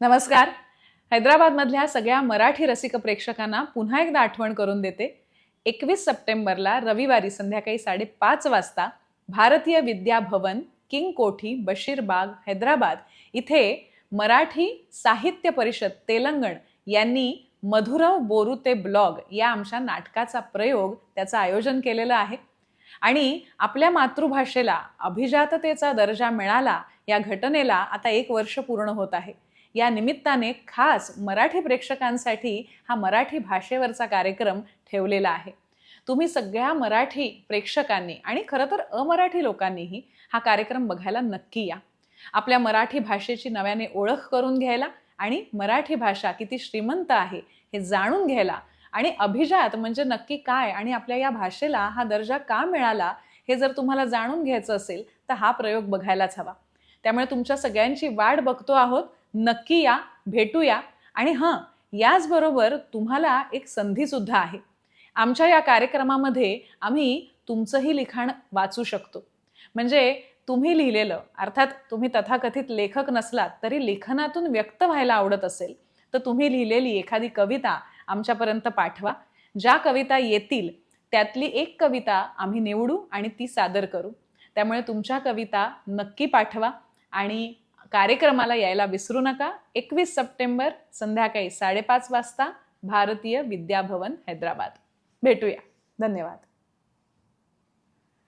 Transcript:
नमस्कार. हैदराबादमधल्या सगळ्या मराठी रसिक प्रेक्षकांना पुन्हा एकदा आठवण करून देते. एकवीस सप्टेंबरला रविवारी संध्याकाळी साडेपाच वाजता भारतीय विद्या भवन किंग कोठी बशीरबाग हैदराबाद इथे मराठी साहित्य परिषद तेलंगण यांनी मधुरव बोरू ते ब्लॉग या आमच्या नाटकाचा प्रयोग त्याचं आयोजन केलेलं आहे. आणि आपल्या मातृभाषेला अभिजाततेचा दर्जा मिळाला या घटनेला आता एक वर्ष पूर्ण होत आहे. या निमित्ताने खास मराठी प्रेक्षकांसाठी हा मराठी भाषेवरचा कार्यक्रम ठेवलेला आहे. तुम्ही सगळ्या मराठी प्रेक्षकांनी आणि खरं तर अमराठी लोकांनीही हा कार्यक्रम बघायला नक्की या. आपल्या मराठी भाषेची नव्याने ओळख करून घ्यायला आणि मराठी भाषा किती श्रीमंत आहे हे जाणून घ्यायला आणि अभिजात म्हणजे नक्की काय आणि आपल्या या भाषेला हा दर्जा का मिळाला हे जर तुम्हाला जाणून घ्यायचं असेल तर हा प्रयोग बघायलाच हवा. त्यामुळे तुमच्या सगळ्यांची वाट बघतो आहोत. नक्की या भेटूया आणि हां याचबरोबर तुम्हाला एक संधीसुद्धा आहे. आमच्या या कार्यक्रमामध्ये आम्ही तुमचंही लिखाण वाचू शकतो. म्हणजे तुम्ही लिहिलेलं अर्थात तुम्ही तथाकथित लेखक नसलात तरी लेखनातून व्यक्त व्हायला आवडत असेल तर तुम्ही लिहिलेली एखादी कविता आमच्यापर्यंत पाठवा. ज्या कविता येतील त्यातली एक कविता आम्ही निवडू आणि ती सादर करू. त्यामुळे तुमच्या कविता नक्की पाठवा आणि कार्यक्रमाला यायला विसरू नका. एकवीस सप्टेंबर संध्याकाळी साडेपाच वाजता भारतीय विद्याभवन हैदराबाद. भेटूया. धन्यवाद.